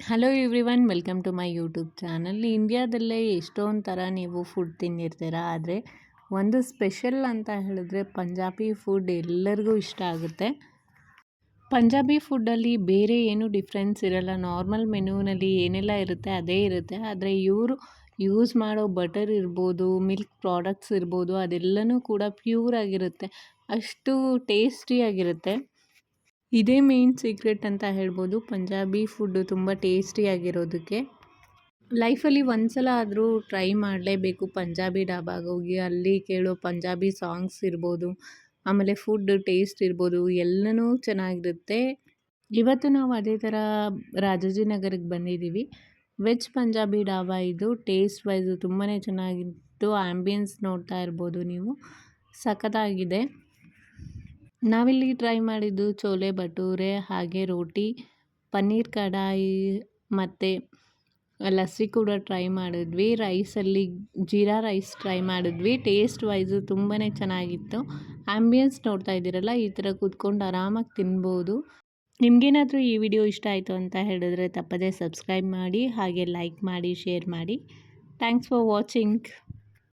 Hello everyone welcome to my YouTube channel ಇಂಡಿಯಾದಲ್ಲೇ ಎಷ್ಟೊಂದು ಥರ ನೀವು ಫುಡ್ ತಿಂದಿರ್ತೀರ? ಆದರೆ ಒಂದು ಸ್ಪೆಷಲ್ ಅಂತ ಹೇಳಿದ್ರೆ ಪಂಜಾಬಿ ಫುಡ್ ಎಲ್ಲರಿಗೂ ಇಷ್ಟ ಆಗುತ್ತೆ. ಪಂಜಾಬಿ ಫುಡ್ಡಲ್ಲಿ ಬೇರೆ ಏನೂ ಡಿಫ್ರೆನ್ಸ್ ಇರಲ್ಲ. ನಾರ್ಮಲ್ ಮೆನುವಿನಲ್ಲಿ ಏನೆಲ್ಲ ಇರುತ್ತೆ ಅದೇ ಇರುತ್ತೆ. ಆದರೆ ಇವರು ಯೂಸ್ ಮಾಡೋ ಬಟರ್ ಇರ್ಬೋದು ಮಿಲ್ಕ್ ಪ್ರಾಡಕ್ಟ್ಸ್ ಇರ್ಬೋದು ಅದೆಲ್ಲನೂ ಕೂಡ ಪ್ಯೂರ್ ಆಗಿರುತ್ತೆ. ಅಷ್ಟು ಟೇಸ್ಟಿಯಾಗಿರುತ್ತೆ ಇದೇ ಮೇನ್ ಸೀಕ್ರೆಟ್ ಅಂತ ಹೇಳ್ಬೋದು. ಪಂಜಾಬಿ ಫುಡ್ಡು ತುಂಬ ಟೇಸ್ಟಿಯಾಗಿರೋದಕ್ಕೆ ಲೈಫಲ್ಲಿ ಒಂದು ಸಲ ಆದರೂ ಟ್ರೈ ಮಾಡಲೇಬೇಕು. ಪಂಜಾಬಿ ಡಾಬಾಗೆ ಹೋಗಿ ಅಲ್ಲಿ ಕೇಳೋ ಪಂಜಾಬಿ ಸಾಂಗ್ಸ್ ಇರ್ಬೋದು, ಆಮೇಲೆ ಫುಡ್ ಟೇಸ್ಟ್ ಇರ್ಬೋದು, ಎಲ್ಲನೂ ಚೆನ್ನಾಗಿರುತ್ತೆ. ಇವತ್ತು ನಾವು ಅದೇ ಥರ ರಾಜಾಜಿನಗರಕ್ಕೆ ಬಂದಿದ್ದೀವಿ. ವೆಜ್ ಪಂಜಾಬಿ ಡಾಬಾ ಇದು? ಟೇಸ್ಟ್ ವೈಸು ತುಂಬಾ ಚೆನ್ನಾಗಿತ್ತು. ಆ್ಯಂಬಿಯನ್ಸ್ ನೋಡ್ತಾ ಇರ್ಬೋದು ನೀವು. ಸಖತ್ತಾಗಿದೆ. ನಾವಿಲ್ಲಿ ಟ್ರೈ ಮಾಡಿದ್ದು ಚೋಲೆ ಭಟೂರೆ ಹಾಗೆ ರೋಟಿ, ಪನ್ನೀರ್ ಕಡಾಯಿ ಮತ್ತು ಲಸ್ಸಿ ಕೂಡ ಟ್ರೈ ಮಾಡಿದ್ವಿ. ರೈಸಲ್ಲಿ ಜೀರಾ ರೈಸ್ ಟ್ರೈ ಮಾಡಿದ್ವಿ. ಟೇಸ್ಟ್ ವೈಸು ತುಂಬಾ ಚೆನ್ನಾಗಿತ್ತು. ಆ್ಯಂಬಿಯನ್ಸ್ ನೋಡ್ತಾ ಇದ್ದೀರಲ್ಲ, ಈ ಥರ ಕೂತ್ಕೊಂಡು ಆರಾಮಾಗಿ ತಿನ್ಬೋದು. ನಿಮಗೇನಾದರೂ ಈ ವಿಡಿಯೋ ಇಷ್ಟ ಆಯಿತು ಅಂತ ಹೇಳಿದ್ರೆ ತಪ್ಪದೇ ಸಬ್ಸ್ಕ್ರೈಬ್ ಮಾಡಿ, ಹಾಗೆ ಲೈಕ್ ಮಾಡಿ, ಶೇರ್ ಮಾಡಿ. Thanks for watching.